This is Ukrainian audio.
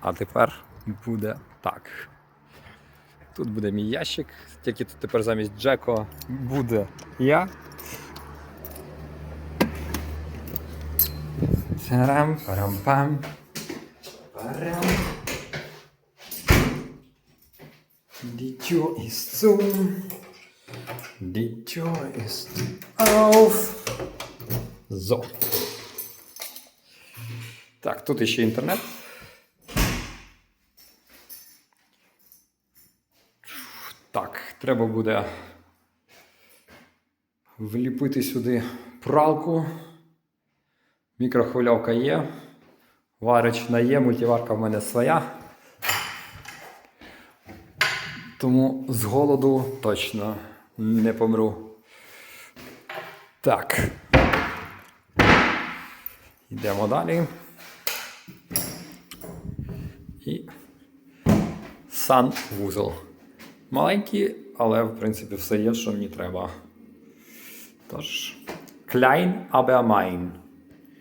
А тепер буде так. Тут буде мій ящик, тільки тут тепер замість Джеко буде я. Тарам, парам пам. Парам. Tür ist zu. Tür ist auf. So. Так, тут ще інтернет. Так, треба буде вліпити сюди пралку. Мікрохвильовка є. Варочна є, мультиварка в мене своя. Тому з голоду точно не помру. Так. Йдемо далі. І санвузол. Маленький, але в принципі все є, що мені треба. Тож, klein, aber mein.